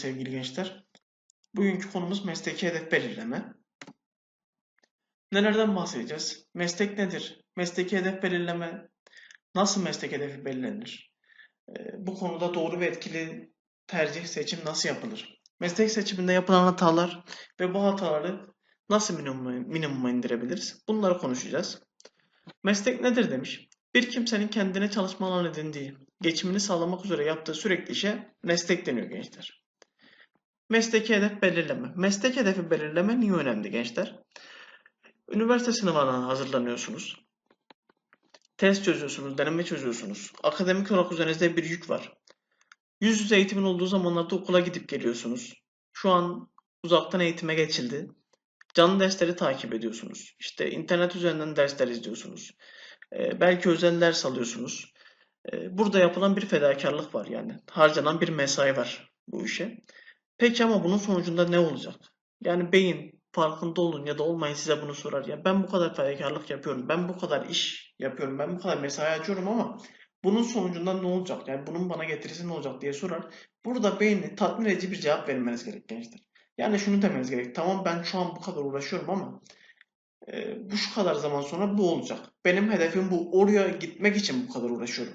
Sevgili gençler. Bugünkü konumuz mesleki hedef belirleme. Nelerden bahsedeceğiz? Meslek nedir? Mesleki hedef belirleme nasıl meslek hedefi belirlenir? Ee, Bu konuda doğru ve etkili tercih seçim nasıl yapılır? Meslek seçiminde yapılan hatalar ve bu hataları nasıl minimuma, minimuma indirebiliriz? Bunları konuşacağız. Meslek nedir demiş. Bir kimsenin kendine çalışma alanı edindiği, geçimini sağlamak üzere yaptığı sürekli işe meslek deniyor gençler. Mesleki hedef belirleme. Meslek hedefi belirleme niye önemli gençler? Üniversite sınavına hazırlanıyorsunuz. Test çözüyorsunuz, deneme çözüyorsunuz. Akademik olarak üzerinizde bir yük var. Yüz yüze eğitimin olduğu zamanlarda okula gidip geliyorsunuz. Şu an uzaktan eğitime geçildi. Canlı dersleri takip ediyorsunuz. İşte internet üzerinden dersler izliyorsunuz. Ee, belki özel ders alıyorsunuz. Ee, burada yapılan bir fedakarlık var yani. Harcanan bir mesai var bu işe. Peki ama bunun sonucunda ne olacak? Yani beyin farkında olun ya da olmayın size bunu sorar. Ya ben bu kadar fedakarlık yapıyorum. Ben bu kadar iş yapıyorum. Ben bu kadar mesai açıyorum ama bunun sonucunda ne olacak? Yani bunun bana getirisi ne olacak diye sorar. Burada beyni tatmin edici bir cevap vermeniz gerek gençler. Yani şunu demeniz gerek. Tamam ben şu an bu kadar uğraşıyorum ama e, bu şu kadar zaman sonra bu olacak. Benim hedefim bu. Oraya gitmek için bu kadar uğraşıyorum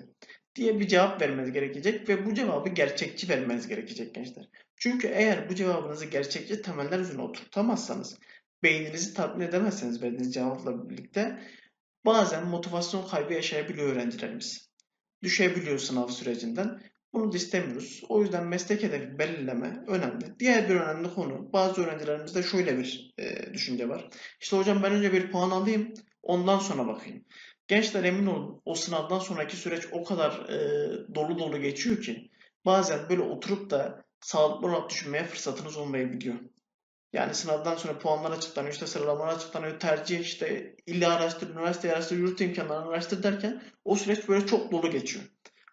diye bir cevap vermeniz gerekecek ve bu cevabı gerçekçi vermeniz gerekecek gençler. Çünkü eğer bu cevabınızı gerçekçi temeller üzerine oturtamazsanız, beyninizi tatmin edemezseniz verdiğiniz cevapla birlikte bazen motivasyon kaybı yaşayabiliyor öğrencilerimiz. Düşebiliyor sınav sürecinden. Bunu da istemiyoruz. O yüzden meslek hedefi belirleme önemli. Diğer bir önemli konu, bazı öğrencilerimizde şöyle bir e, düşünce var. İşte hocam ben önce bir puan alayım, ondan sonra bakayım. Gençler emin olun o sınavdan sonraki süreç o kadar e, dolu dolu geçiyor ki bazen böyle oturup da sağlıklı olarak düşünmeye fırsatınız olmayabiliyor. Yani sınavdan sonra puanlar açıklanıyor, işte sıralamalar açıklanıyor, tercih işte illa araştır, üniversite araştır, yurt imkanlarını araştır derken o süreç böyle çok dolu geçiyor.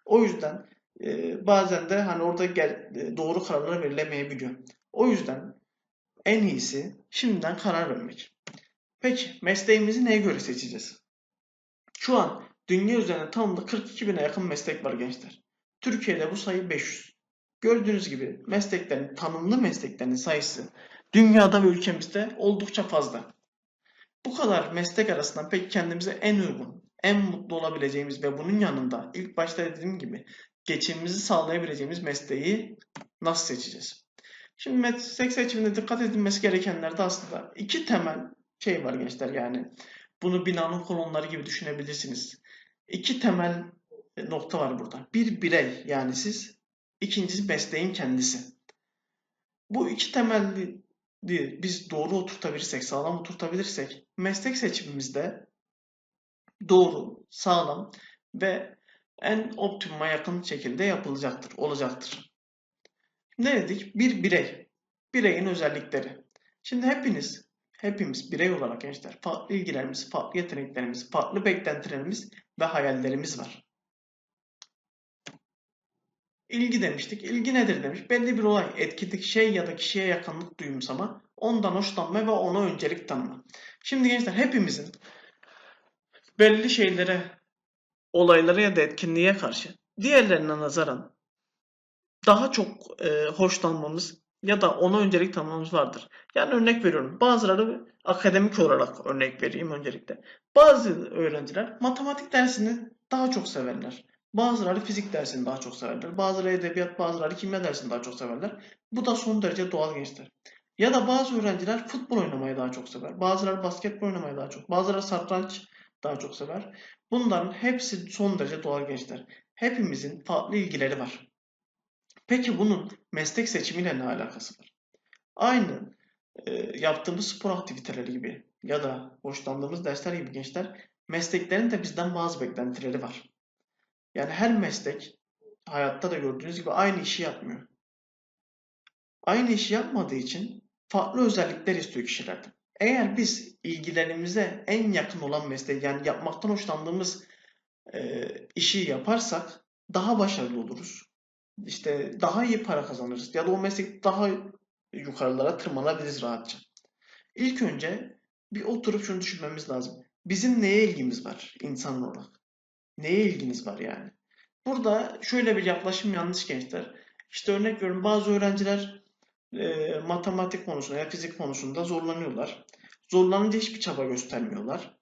O yüzden e, bazen de hani orada gel, e, doğru kararlar verilemeyebiliyor. O yüzden en iyisi şimdiden karar vermek. Peki mesleğimizi neye göre seçeceğiz? Şu an dünya üzerinde tanımda 42 bine yakın meslek var gençler. Türkiye'de bu sayı 500. Gördüğünüz gibi mesleklerin, tanımlı mesleklerin sayısı dünyada ve ülkemizde oldukça fazla. Bu kadar meslek arasından peki kendimize en uygun, en mutlu olabileceğimiz ve bunun yanında ilk başta dediğim gibi geçimimizi sağlayabileceğimiz mesleği nasıl seçeceğiz? Şimdi meslek seçiminde dikkat edilmesi gerekenlerde aslında iki temel şey var gençler yani. Bunu binanın kolonları gibi düşünebilirsiniz. İki temel nokta var burada. Bir birey yani siz, ikincisi mesleğin kendisi. Bu iki temelli biz doğru oturtabilirsek, sağlam oturtabilirsek meslek seçimimizde doğru, sağlam ve en optimuma yakın şekilde yapılacaktır, olacaktır. Ne dedik? Bir birey. Bireyin özellikleri. Şimdi hepiniz, hepimiz birey olarak gençler farklı ilgilerimiz, farklı yeteneklerimiz, farklı beklentilerimiz ve hayallerimiz var. İlgi demiştik. İlgi nedir demiş. Belli bir olay, etkinlik, şey ya da kişiye yakınlık duyumsama, ondan hoşlanma ve ona öncelik tanıma. Şimdi gençler hepimizin belli şeylere, olaylara ya da etkinliğe karşı diğerlerine nazaran daha çok e, hoşlanmamız ya da ona öncelik tanımamız vardır. Yani örnek veriyorum. Bazıları akademik olarak örnek vereyim öncelikle. Bazı öğrenciler matematik dersini daha çok severler. Bazıları fizik dersini daha çok severler. Bazıları edebiyat, bazıları kimya dersini daha çok severler. Bu da son derece doğal gençler. Ya da bazı öğrenciler futbol oynamayı daha çok sever. Bazıları basketbol oynamayı daha çok. Bazıları satranç daha çok sever. Bunların hepsi son derece doğal gençler. Hepimizin farklı ilgileri var. Peki bunun meslek seçimiyle ne alakası var? Aynı e, yaptığımız spor aktiviteleri gibi ya da hoşlandığımız dersler gibi gençler mesleklerin de bizden bazı beklentileri var. Yani her meslek hayatta da gördüğünüz gibi aynı işi yapmıyor. Aynı işi yapmadığı için farklı özellikler istiyor kişilerden. Eğer biz ilgilerimize en yakın olan mesleği yani yapmaktan hoşlandığımız e, işi yaparsak daha başarılı oluruz. İşte daha iyi para kazanırız ya da o meslek daha yukarılara tırmanabiliriz rahatça. İlk önce bir oturup şunu düşünmemiz lazım. Bizim neye ilgimiz var insan olarak? Neye ilginiz var yani? Burada şöyle bir yaklaşım yanlış gençler. İşte örnek veriyorum bazı öğrenciler e, matematik konusunda ya fizik konusunda zorlanıyorlar. Zorlanınca hiçbir çaba göstermiyorlar.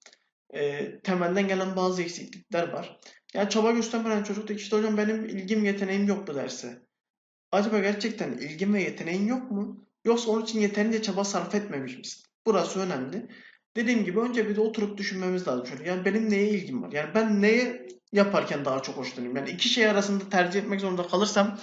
E, temelden gelen bazı eksiklikler var. Yani çaba göstermeyen çocuk da işte hocam benim ilgim yeteneğim yok bu derse. Acaba gerçekten ilgin ve yeteneğin yok mu? Yoksa onun için yeterince çaba sarf etmemiş misin? Burası önemli. Dediğim gibi önce bir de oturup düşünmemiz lazım. Şöyle, yani benim neye ilgim var? Yani ben neye yaparken daha çok hoşlanıyorum? Yani iki şey arasında tercih etmek zorunda kalırsam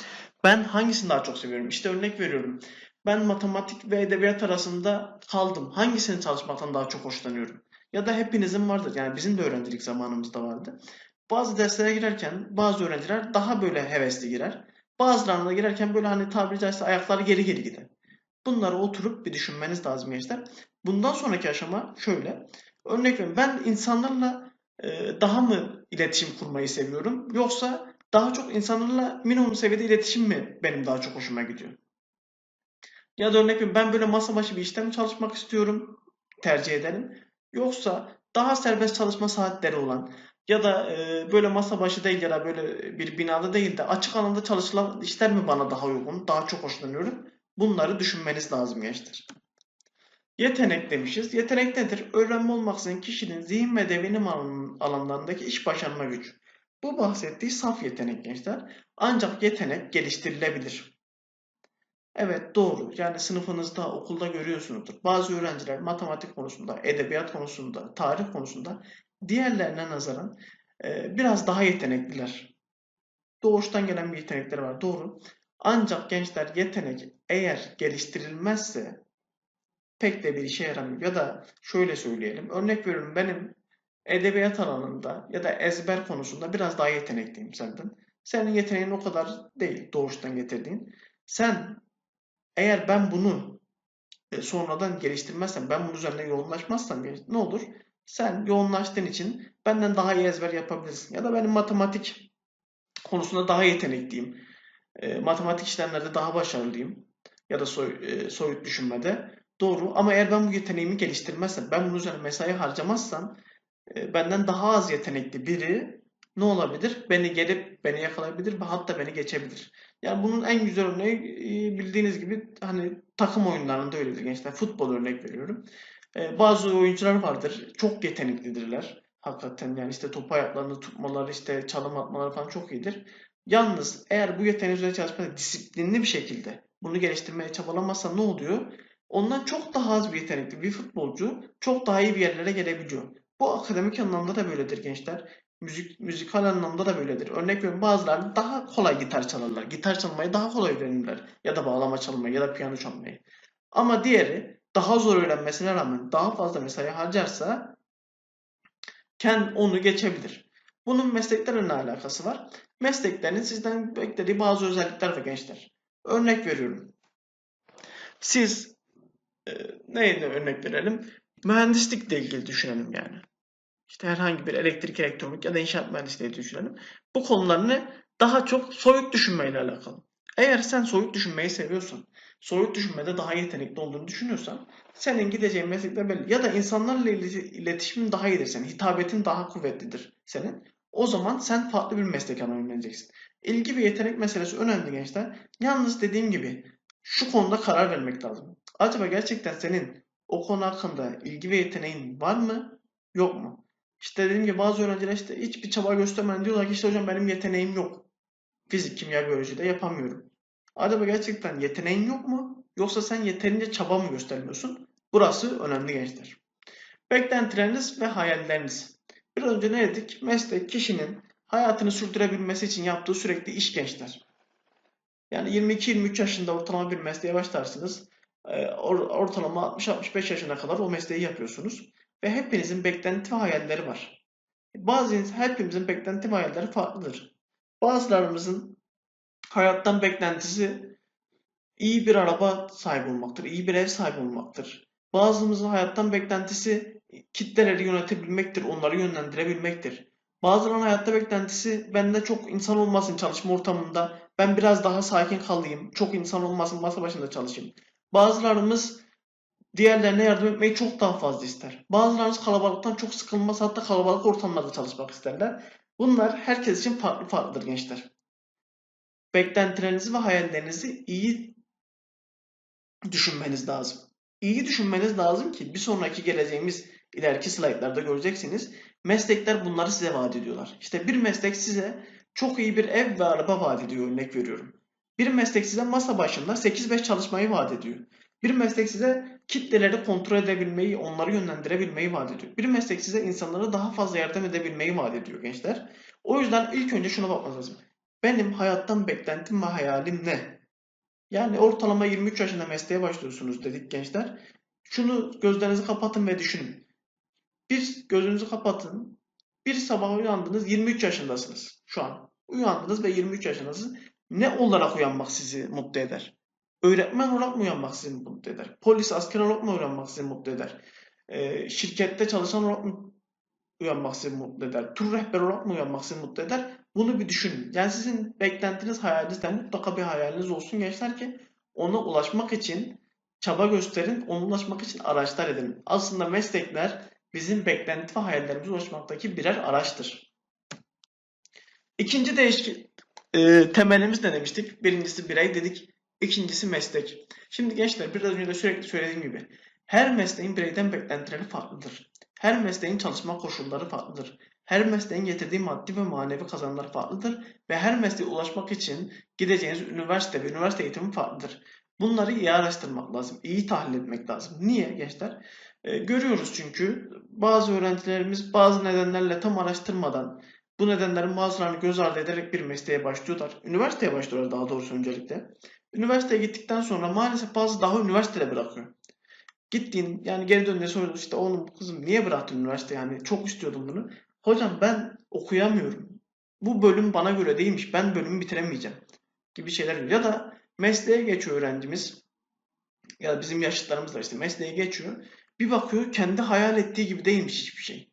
ben hangisini daha çok seviyorum? İşte örnek veriyorum. Ben matematik ve edebiyat arasında kaldım. Hangisini çalışmaktan daha çok hoşlanıyorum? Ya da hepinizin vardır. Yani bizim de öğrencilik zamanımızda vardı. Bazı derslere girerken bazı öğrenciler daha böyle hevesli girer. Bazılarına girerken böyle hani tabiri caizse ayakları geri geri gider. Bunları oturup bir düşünmeniz lazım gençler. Bundan sonraki aşama şöyle. Örnek veriyorum ben insanlarla e, daha mı iletişim kurmayı seviyorum yoksa daha çok insanlarla minimum seviyede iletişim mi benim daha çok hoşuma gidiyor? Ya da örnek veriyorum ben böyle masa başı bir işte mi çalışmak istiyorum tercih ederim. Yoksa daha serbest çalışma saatleri olan ya da e, böyle masa başı değil ya da böyle bir binada değil de açık alanda çalışılan işler mi bana daha uygun, daha çok hoşlanıyorum? Bunları düşünmeniz lazım gençler. Yetenek demişiz. Yetenek nedir? Öğrenme olmaksızın kişinin zihin ve devinim alan- alanlarındaki iş başarma gücü. Bu bahsettiği saf yetenek gençler. Ancak yetenek geliştirilebilir. Evet doğru. Yani sınıfınızda, okulda görüyorsunuzdur. Bazı öğrenciler matematik konusunda, edebiyat konusunda, tarih konusunda diğerlerine nazaran e, biraz daha yetenekliler. Doğuştan gelen bir yetenekleri var. Doğru. Ancak gençler yetenek eğer geliştirilmezse pek de bir işe yaramıyor. Ya da şöyle söyleyelim. Örnek veriyorum benim edebiyat alanında ya da ezber konusunda biraz daha yetenekliyim senden. Senin yeteneğin o kadar değil doğuştan getirdiğin. Sen eğer ben bunu e, sonradan geliştirmezsem, ben bunun üzerine yoğunlaşmazsam ne olur? Sen yoğunlaştığın için benden daha iyi ezber yapabilirsin. Ya da benim matematik konusunda daha yetenekliyim. E, matematik işlemlerde daha başarılıyım. Ya da soy, e, soyut düşünmede. Doğru ama eğer ben bu yeteneğimi geliştirmezsem, ben bunun üzerine mesai harcamazsam e, benden daha az yetenekli biri ne olabilir? Beni gelip beni yakalayabilir ve hatta beni geçebilir. Yani bunun en güzel örneği e, bildiğiniz gibi hani takım oyunlarında öyledir gençler. Futbol örnek veriyorum. E, bazı oyuncular vardır. Çok yeteneklidirler. Hakikaten yani işte topu ayaklarını tutmaları, işte çalım atmaları falan çok iyidir. Yalnız eğer bu yeteneği üzerine çalışmada disiplinli bir şekilde bunu geliştirmeye çabalamazsa ne oluyor? Ondan çok daha az bir yetenekli bir futbolcu çok daha iyi bir yerlere gelebiliyor. Bu akademik anlamda da böyledir gençler. Müzik, müzikal anlamda da böyledir. Örnek veriyorum bazıları daha kolay gitar çalarlar. Gitar çalmayı daha kolay öğrenirler. Ya da bağlama çalmayı ya da piyano çalmayı. Ama diğeri daha zor öğrenmesine rağmen daha fazla mesai harcarsa kendi onu geçebilir. Bunun mesleklerle ne alakası var? Mesleklerin sizden beklediği bazı özellikler var gençler. Örnek veriyorum. Siz e, neyine örnek verelim? Mühendislikle ilgili düşünelim yani. İşte herhangi bir elektrik, elektronik ya da inşaat mühendisliği düşünelim. Bu konularını daha çok soyut düşünmeyle alakalı. Eğer sen soyut düşünmeyi seviyorsan, soyut düşünmede daha yetenekli olduğunu düşünüyorsan senin gideceğin meslekler belli. Ya da insanlarla iletişimin daha iyidir senin. Hitabetin daha kuvvetlidir senin. O zaman sen farklı bir meslek öğreneceksin. İlgi ve yetenek meselesi önemli gençler. Yalnız dediğim gibi şu konuda karar vermek lazım. Acaba gerçekten senin o konu hakkında ilgi ve yeteneğin var mı? Yok mu? İşte dediğim gibi bazı öğrenciler işte hiçbir çaba göstermeden diyorlar ki işte hocam benim yeteneğim yok. Fizik, kimya, biyolojide yapamıyorum. Acaba gerçekten yeteneğin yok mu? Yoksa sen yeterince çaba mı göstermiyorsun? Burası önemli gençler. Beklentileriniz ve hayalleriniz. Biraz önce ne dedik? Meslek kişinin hayatını sürdürebilmesi için yaptığı sürekli iş gençler. Yani 22-23 yaşında ortalama bir mesleğe başlarsınız. Ee, ortalama 60-65 yaşına kadar o mesleği yapıyorsunuz. Ve hepinizin beklenti ve hayalleri var. Bazı hepimizin beklenti ve hayalleri farklıdır. Bazılarımızın hayattan beklentisi iyi bir araba sahibi olmaktır, iyi bir ev sahibi olmaktır. Bazımızın hayattan beklentisi kitleleri yönetebilmektir, onları yönlendirebilmektir. Bazılarının hayatta beklentisi bende çok insan olmasın çalışma ortamında, ben biraz daha sakin kalayım, çok insan olmasın masa başında çalışayım. Bazılarımız diğerlerine yardım etmeyi çok daha fazla ister. Bazılarınız kalabalıktan çok sıkılmaz hatta kalabalık ortamlarda çalışmak isterler. Bunlar herkes için farklı farklıdır gençler. beklentilerinizi ve hayallerinizi iyi düşünmeniz lazım. İyi düşünmeniz lazım ki bir sonraki geleceğimiz ileriki slaytlarda göreceksiniz. Meslekler bunları size vaat ediyorlar. İşte bir meslek size çok iyi bir ev ve araba vaat ediyor örnek veriyorum. Bir meslek size masa başında 8-5 çalışmayı vaat ediyor. Bir meslek size kitleleri kontrol edebilmeyi, onları yönlendirebilmeyi vaat ediyor. Bir meslek size insanlara daha fazla yardım edebilmeyi vaat ediyor gençler. O yüzden ilk önce şuna bakmanız lazım. Benim hayattan beklentim ve hayalim ne? Yani ortalama 23 yaşında mesleğe başlıyorsunuz dedik gençler. Şunu gözlerinizi kapatın ve düşünün. Bir gözünüzü kapatın. Bir sabah uyandınız 23 yaşındasınız şu an. Uyandınız ve 23 yaşındasınız. Ne olarak uyanmak sizi mutlu eder? Öğretmen olarak mı uyanmak sizi mutlu eder? Polis, asker olarak mı uyanmak sizi mutlu eder? Ee, şirkette çalışan olarak mı uyanmak sizi mutlu eder? Tur rehberi olarak mı uyanmak sizi mutlu eder? Bunu bir düşünün. Yani sizin beklentiniz hayalinizden mutlaka bir hayaliniz olsun gençler ki ona ulaşmak için çaba gösterin, ona ulaşmak için araçlar edin. Aslında meslekler bizim beklenti ve hayallerimize ulaşmaktaki birer araçtır. İkinci değişken e, temelimiz ne demiştik? Birincisi birey dedik. İkincisi meslek. Şimdi gençler biraz önce de sürekli söylediğim gibi her mesleğin bireyden beklentileri farklıdır. Her mesleğin çalışma koşulları farklıdır. Her mesleğin getirdiği maddi ve manevi kazanımlar farklıdır ve her mesleğe ulaşmak için gideceğiniz üniversite ve üniversite eğitimi farklıdır. Bunları iyi araştırmak lazım, iyi tahlil etmek lazım. Niye gençler? Ee, görüyoruz çünkü bazı öğrencilerimiz bazı nedenlerle tam araştırmadan bu nedenlerin bazılarını göz ardı ederek bir mesleğe başlıyorlar. Üniversiteye başlıyorlar daha doğrusu öncelikle. Üniversiteye gittikten sonra maalesef bazı daha üniversitede bırakıyor. Gittiğin yani geri döndüğünde soruyoruz işte oğlum kızım niye bıraktın üniversite yani çok istiyordum bunu. Hocam ben okuyamıyorum. Bu bölüm bana göre değilmiş. Ben bölümü bitiremeyeceğim gibi şeyler ya da mesleğe geçiyor öğrencimiz ya da bizim yaşıtlarımız da işte mesleğe geçiyor. Bir bakıyor kendi hayal ettiği gibi değilmiş hiçbir şey.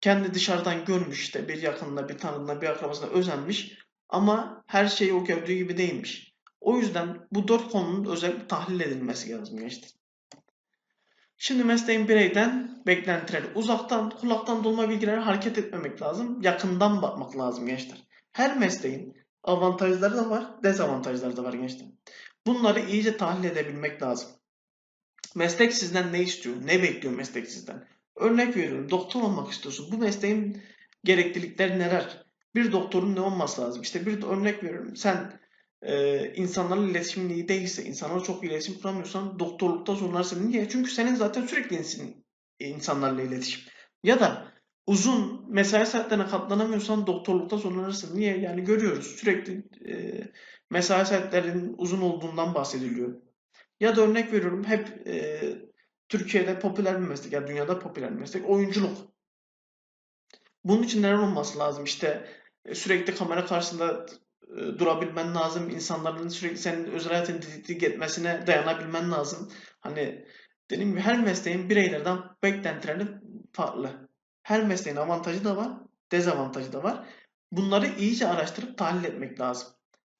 Kendi dışarıdan görmüş işte bir yakınına, bir tanıdığına, bir akrabasına özenmiş ama her şey o gördüğü gibi değilmiş. O yüzden bu dört konunun özellikle tahlil edilmesi lazım gençler. Şimdi mesleğin bireyden beklentileri. Uzaktan, kulaktan dolma bilgilere hareket etmemek lazım. Yakından bakmak lazım gençler. Her mesleğin avantajları da var, dezavantajları da var gençler. Bunları iyice tahlil edebilmek lazım. Meslek sizden ne istiyor? Ne bekliyor meslek sizden? Örnek veriyorum. Doktor olmak istiyorsun. Bu mesleğin gereklilikleri neler? Bir doktorun ne olması lazım? İşte bir örnek veriyorum. Sen e, insanlarla iletişimin iyi değilse, insanlarla çok iletişim kuramıyorsan doktorlukta zorlarsın. Niye? Çünkü senin zaten sürekli insin, insanlarla iletişim. Ya da uzun mesai saatlerine katlanamıyorsan doktorlukta zorlanırsın. Niye? Yani görüyoruz sürekli e, mesai saatlerinin uzun olduğundan bahsediliyor. Ya da örnek veriyorum hep e, Türkiye'de popüler bir meslek, yani dünyada popüler bir meslek oyunculuk. Bunun için neler olması lazım? İşte e, sürekli kamera karşısında e, durabilmen lazım. İnsanların sürekli senin özel hayatını didiklik etmesine dayanabilmen lazım. Hani dediğim gibi her mesleğin bireylerden beklentileri farklı. Her mesleğin avantajı da var, dezavantajı da var. Bunları iyice araştırıp tahlil etmek lazım.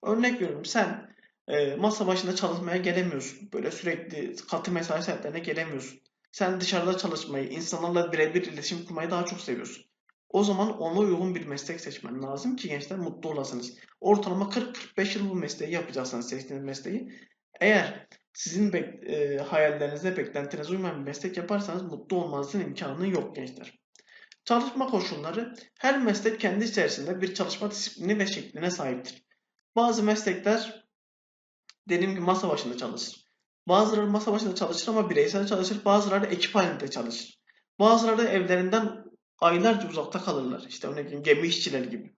Örnek veriyorum sen e, masa başında çalışmaya gelemiyorsun. Böyle sürekli katı mesai saatlerine gelemiyorsun. Sen dışarıda çalışmayı, insanlarla birebir iletişim kurmayı daha çok seviyorsun. O zaman ona uygun bir meslek seçmen lazım ki gençler mutlu olasınız. Ortalama 40-45 yıl bu mesleği yapacaksınız seçtiğiniz mesleği. Eğer sizin bek e, hayallerinize, beklentinize uymayan bir meslek yaparsanız mutlu olmanızın imkanı yok gençler. Çalışma koşulları her meslek kendi içerisinde bir çalışma disiplini ve şekline sahiptir. Bazı meslekler dediğim gibi masa başında çalışır. Bazıları masa başında çalışır ama bireysel çalışır. Bazıları ekip halinde çalışır. Bazıları evlerinden aylarca uzakta kalırlar. İşte veriyorum gemi işçileri gibi.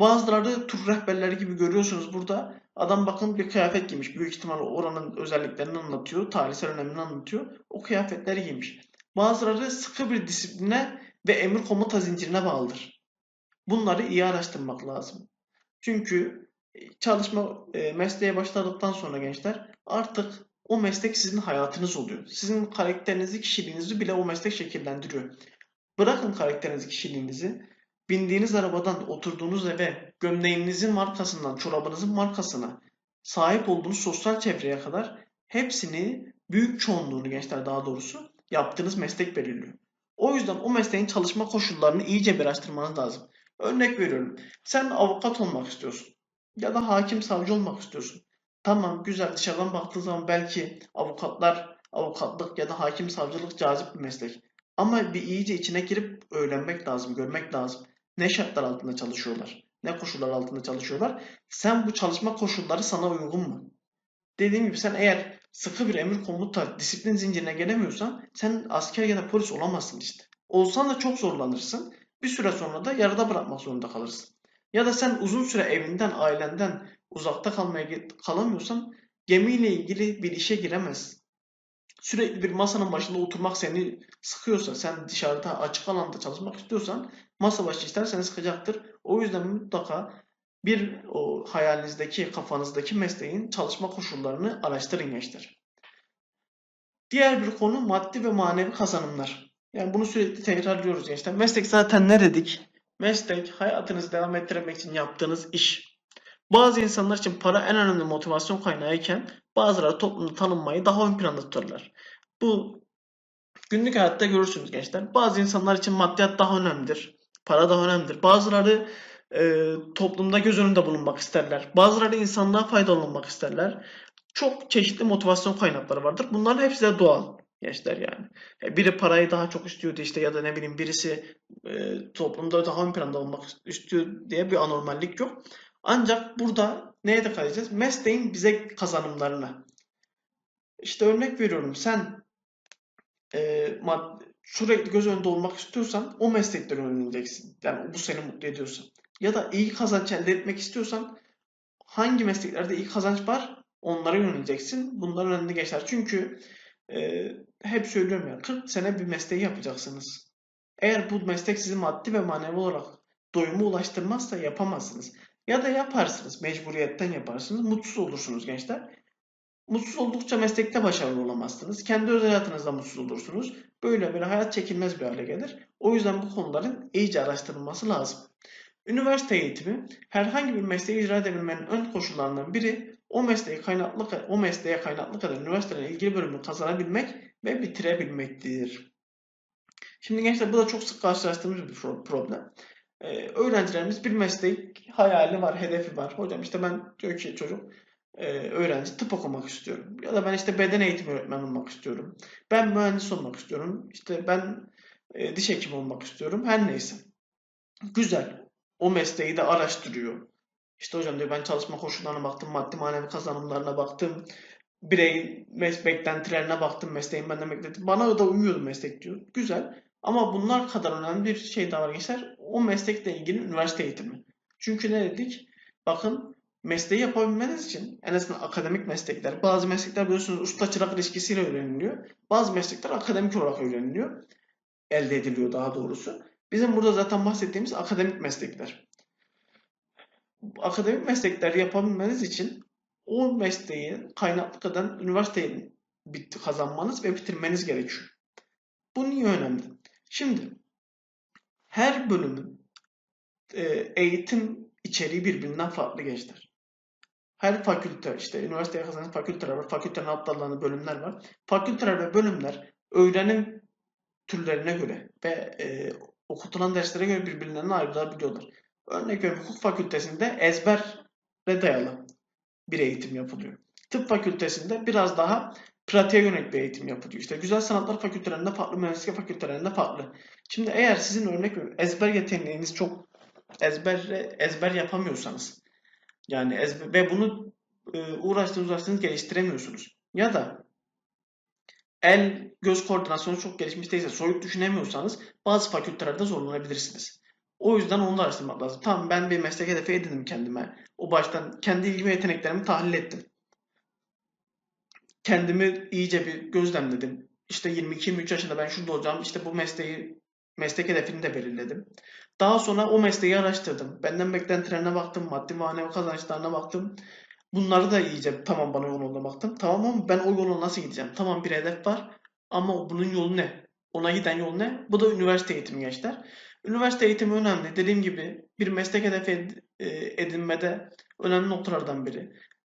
Bazıları tur rehberleri gibi görüyorsunuz burada. Adam bakın bir kıyafet giymiş. Büyük ihtimalle oranın özelliklerini anlatıyor. Tarihsel önemini anlatıyor. O kıyafetleri giymiş. Bazıları sıkı bir disipline ve emir komuta zincirine bağlıdır. Bunları iyi araştırmak lazım. Çünkü çalışma e, mesleğe başladıktan sonra gençler artık o meslek sizin hayatınız oluyor. Sizin karakterinizi, kişiliğinizi bile o meslek şekillendiriyor. Bırakın karakterinizi, kişiliğinizi. Bindiğiniz arabadan, oturduğunuz eve, gömleğinizin markasından, çorabınızın markasına, sahip olduğunuz sosyal çevreye kadar hepsini, büyük çoğunluğunu gençler daha doğrusu yaptığınız meslek belirliyor. O yüzden o mesleğin çalışma koşullarını iyice bir araştırmanız lazım. Örnek veriyorum. Sen avukat olmak istiyorsun. Ya da hakim savcı olmak istiyorsun. Tamam güzel dışarıdan baktığı zaman belki avukatlar, avukatlık ya da hakim savcılık cazip bir meslek. Ama bir iyice içine girip öğrenmek lazım, görmek lazım. Ne şartlar altında çalışıyorlar? Ne koşullar altında çalışıyorlar? Sen bu çalışma koşulları sana uygun mu? Dediğim gibi sen eğer sıkı bir emir komuta disiplin zincirine gelemiyorsan sen asker ya da polis olamazsın işte. Olsan da çok zorlanırsın. Bir süre sonra da yarıda bırakmak zorunda kalırsın. Ya da sen uzun süre evinden, ailenden uzakta kalmaya kalamıyorsan gemiyle ilgili bir işe giremezsin. Sürekli bir masanın başında oturmak seni sıkıyorsa, sen dışarıda açık alanda çalışmak istiyorsan masa başı işler seni sıkacaktır. O yüzden mutlaka bir o hayalinizdeki, kafanızdaki mesleğin çalışma koşullarını araştırın gençler. Diğer bir konu maddi ve manevi kazanımlar. Yani bunu sürekli tekrarlıyoruz gençler. Meslek zaten ne dedik? Meslek hayatınızı devam ettirmek için yaptığınız iş. Bazı insanlar için para en önemli motivasyon kaynağıyken bazıları toplumda tanınmayı daha ön planda tutarlar. Bu günlük hayatta görürsünüz gençler. Bazı insanlar için maddiyat daha önemlidir. Para daha önemlidir. Bazıları e, toplumda göz önünde bulunmak isterler. Bazıları insanlığa faydalı olmak isterler. Çok çeşitli motivasyon kaynakları vardır. Bunların hepsi de doğal gençler yani. E, Biri parayı daha çok istiyordu işte ya da ne bileyim birisi e, toplumda daha ön planda olmak istiyor diye bir anormallik yok. Ancak burada neye dikkat edeceğiz? Mesleğin bize kazanımlarına. İşte örnek veriyorum sen e, sürekli göz önünde olmak istiyorsan o meslekten yöneleceksin. Yani bu seni mutlu ediyorsa. Ya da iyi kazanç elde etmek istiyorsan hangi mesleklerde iyi kazanç var onlara yöneleceksin. Bunlar önemli gençler. Çünkü e, hep söylüyorum ya 40 sene bir mesleği yapacaksınız. Eğer bu meslek sizi maddi ve manevi olarak doyuma ulaştırmazsa yapamazsınız. Ya da yaparsınız. Mecburiyetten yaparsınız. Mutsuz olursunuz gençler. Mutsuz oldukça meslekte başarılı olamazsınız. Kendi özel hayatınızda mutsuz olursunuz. Böyle böyle hayat çekilmez bir hale gelir. O yüzden bu konuların iyice araştırılması lazım. Üniversite eğitimi herhangi bir mesleği icra edebilmenin ön koşullarından biri o mesleği kaynaklı o mesleğe kaynaklı kadar üniversitenin ilgili bölümü kazanabilmek ve bitirebilmektir. Şimdi gençler bu da çok sık karşılaştığımız bir problem. Ee, öğrencilerimiz bir meslek hayali var, hedefi var. Hocam işte ben diyor ki çocuk e, öğrenci tıp okumak istiyorum. Ya da ben işte beden eğitimi öğretmeni olmak istiyorum. Ben mühendis olmak istiyorum. İşte ben e, diş hekimi olmak istiyorum. Her neyse. Güzel. O mesleği de araştırıyor. İşte hocam diyor ben çalışma koşullarına baktım, maddi manevi kazanımlarına baktım. Birey mes- beklentilerine baktım, mesleğin benden bekledi. Bana da uyuyordu meslek diyor. Güzel. Ama bunlar kadar önemli bir şey daha var gençler. O meslekle ilgili üniversite eğitimi. Çünkü ne dedik? Bakın mesleği yapabilmeniz için en azından akademik meslekler, bazı meslekler biliyorsunuz usta çırak ilişkisiyle öğreniliyor. Bazı meslekler akademik olarak öğreniliyor. Elde ediliyor daha doğrusu. Bizim burada zaten bahsettiğimiz akademik meslekler. Akademik meslekler yapabilmeniz için o mesleği kaynaklı kadar üniversiteyi kazanmanız ve bitirmeniz gerekiyor. Bu niye önemli? Şimdi her bölümün e, eğitim içeriği birbirinden farklı gençler. Her fakülte işte üniversiteye kazanan fakülteler var. Fakültenin alt dallarında bölümler var. Fakülteler ve bölümler öğrenim türlerine göre ve e, okutulan derslere göre birbirlerinden ayrılabiliyorlar. Örnek veriyorum hukuk fakültesinde ezbere dayalı bir eğitim yapılıyor. Tıp fakültesinde biraz daha pratiğe yönelik bir eğitim yapılıyor. İşte güzel sanatlar fakültelerinde farklı, mühendislik fakültelerinde farklı. Şimdi eğer sizin örnek ezber yeteneğiniz çok ezber ezber yapamıyorsanız yani ezber, ve bunu e, uğraştığınız uğraştığınız geliştiremiyorsunuz. Ya da el göz koordinasyonu çok gelişmiş değilse, soyut düşünemiyorsanız bazı fakültelerde zorlanabilirsiniz. O yüzden onu da araştırmak lazım. Tamam ben bir meslek hedefi edindim kendime. O baştan kendi ilgi ve yeteneklerimi tahlil ettim. Kendimi iyice bir gözlemledim. İşte 22-23 yaşında ben şurada olacağım. İşte bu mesleği, meslek hedefini de belirledim. Daha sonra o mesleği araştırdım. Benden beklentilerine baktım. Maddi manevi kazançlarına baktım. Bunları da iyice tamam bana yoluna baktım. Tamam ama ben o yola nasıl gideceğim? Tamam bir hedef var ama bunun yolu ne? Ona giden yol ne? Bu da üniversite eğitimi gençler. Üniversite eğitimi önemli. Dediğim gibi bir meslek hedefi ed- e, edinmede önemli noktalardan biri.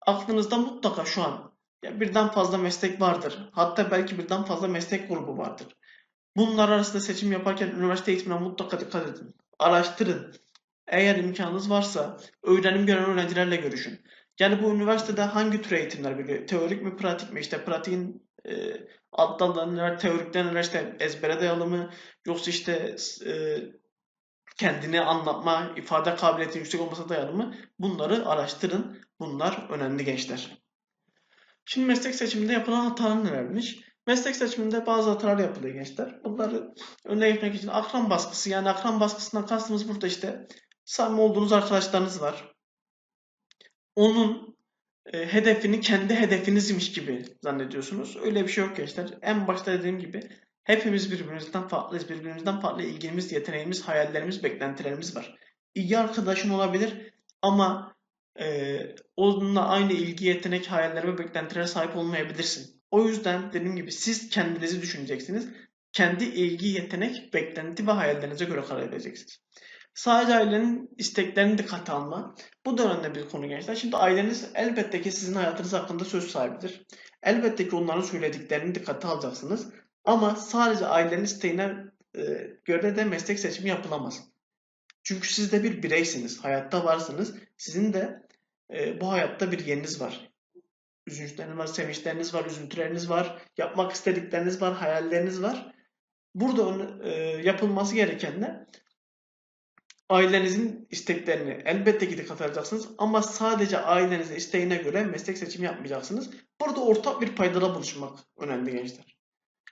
Aklınızda mutlaka şu an ya birden fazla meslek vardır. Hatta belki birden fazla meslek grubu vardır. Bunlar arasında seçim yaparken üniversite eğitimine mutlaka dikkat edin. Araştırın. Eğer imkanınız varsa öğrenim gören öğrencilerle görüşün. Yani bu üniversitede hangi tür eğitimler veriyor? Teorik mi, pratik mi? İşte pratiğin e, alt dalları neler, teorikten neler işte ezbere dayalı mı? Yoksa işte e, kendini anlatma, ifade kabiliyeti yüksek olmasına dayalı mı? Bunları araştırın. Bunlar önemli gençler. Şimdi meslek seçiminde yapılan hatalar nelermiş? Meslek seçiminde bazı hatalar yapılıyor gençler. Bunları önüne geçmek için akran baskısı yani akran baskısından kastımız burada işte samimi olduğunuz arkadaşlarınız var. Onun e, hedefini kendi hedefinizmiş gibi zannediyorsunuz. Öyle bir şey yok gençler. En başta dediğim gibi hepimiz birbirimizden farklıyız. Birbirimizden farklı ilgimiz, yeteneğimiz, hayallerimiz, beklentilerimiz var. İyi arkadaşın olabilir ama e, onunla aynı ilgi, yetenek, hayaller ve beklentilere sahip olmayabilirsin. O yüzden dediğim gibi siz kendinizi düşüneceksiniz. Kendi ilgi, yetenek, beklenti ve hayallerinize göre karar vereceksiniz. Sadece ailenin isteklerini dikkate alma. Bu da önemli bir konu gençler. Şimdi aileniz elbette ki sizin hayatınız hakkında söz sahibidir. Elbette ki onların söylediklerini dikkate alacaksınız. Ama sadece ailenin isteğine e, göre de meslek seçimi yapılamaz. Çünkü siz de bir bireysiniz. Hayatta varsınız. Sizin de e, bu hayatta bir yeriniz var. Üzüntüleriniz var, sevinçleriniz var, üzüntüleriniz var, yapmak istedikleriniz var, hayalleriniz var. Burada e, yapılması gereken ne? ailenizin isteklerini elbette ki dikkat alacaksınız ama sadece ailenizin isteğine göre meslek seçimi yapmayacaksınız. Burada ortak bir paydada buluşmak önemli gençler.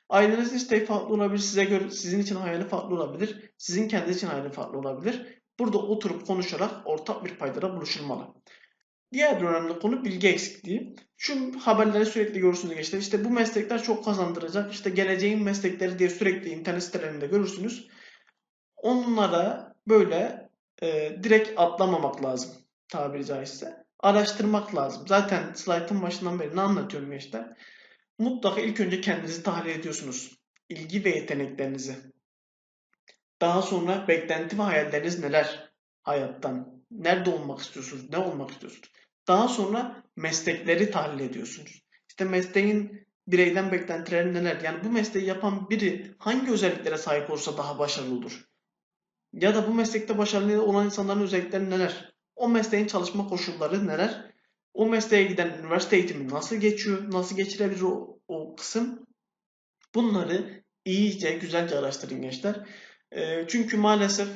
Ailenizin isteği farklı olabilir, size göre sizin için hayali farklı olabilir, sizin kendi için hayali farklı olabilir. Burada oturup konuşarak ortak bir paydada buluşulmalı. Diğer bir önemli konu bilgi eksikliği. Şu haberleri sürekli görürsünüz gençler. İşte bu meslekler çok kazandıracak. İşte geleceğin meslekleri diye sürekli internet sitelerinde görürsünüz. Onlara böyle e, direkt atlamamak lazım tabiri caizse. Araştırmak lazım. Zaten slaytın başından beri ne anlatıyorum gençler? Mutlaka ilk önce kendinizi tahlil ediyorsunuz. İlgi ve yeteneklerinizi. Daha sonra beklenti ve hayalleriniz neler hayattan? Nerede olmak istiyorsunuz? Ne olmak istiyorsunuz? Daha sonra meslekleri tahlil ediyorsunuz. İşte mesleğin bireyden beklentileri neler? Yani bu mesleği yapan biri hangi özelliklere sahip olursa daha başarılı olur? Ya da bu meslekte başarılı olan insanların özellikleri neler? O mesleğin çalışma koşulları neler? O mesleğe giden üniversite eğitimi nasıl geçiyor? Nasıl geçirebilir o, o kısım? Bunları iyice, güzelce araştırın gençler. E, çünkü maalesef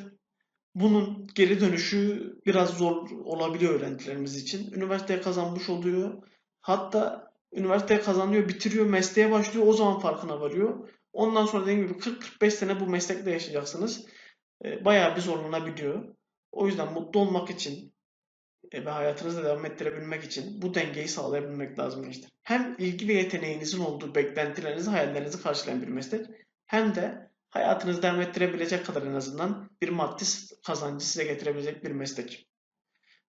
bunun geri dönüşü biraz zor olabiliyor öğrencilerimiz için. Üniversiteye kazanmış oluyor. Hatta üniversiteye kazanıyor, bitiriyor, mesleğe başlıyor. O zaman farkına varıyor. Ondan sonra dediğim gibi 40-45 sene bu meslekte yaşayacaksınız. E, bayağı bir zorlanabiliyor. O yüzden mutlu olmak için ve hayatınızı devam ettirebilmek için bu dengeyi sağlayabilmek lazım gençler. Hem ilgi ve yeteneğinizin olduğu beklentilerinizi, hayallerinizi karşılayan bir meslek hem de hayatınızı devam ettirebilecek kadar en azından bir maddi kazancı size getirebilecek bir meslek.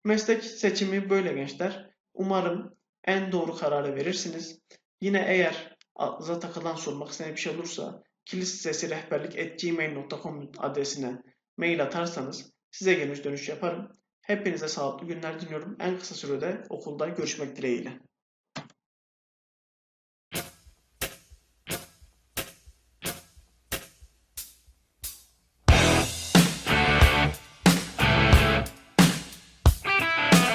Meslek seçimi böyle gençler. Umarım en doğru kararı verirsiniz. Yine eğer aklınıza takılan sormak istediğiniz bir şey olursa kilisesi rehberlik gmail.com adresine mail atarsanız size geniş dönüş yaparım. Hepinize sağlıklı günler diliyorum. En kısa sürede okulda görüşmek dileğiyle.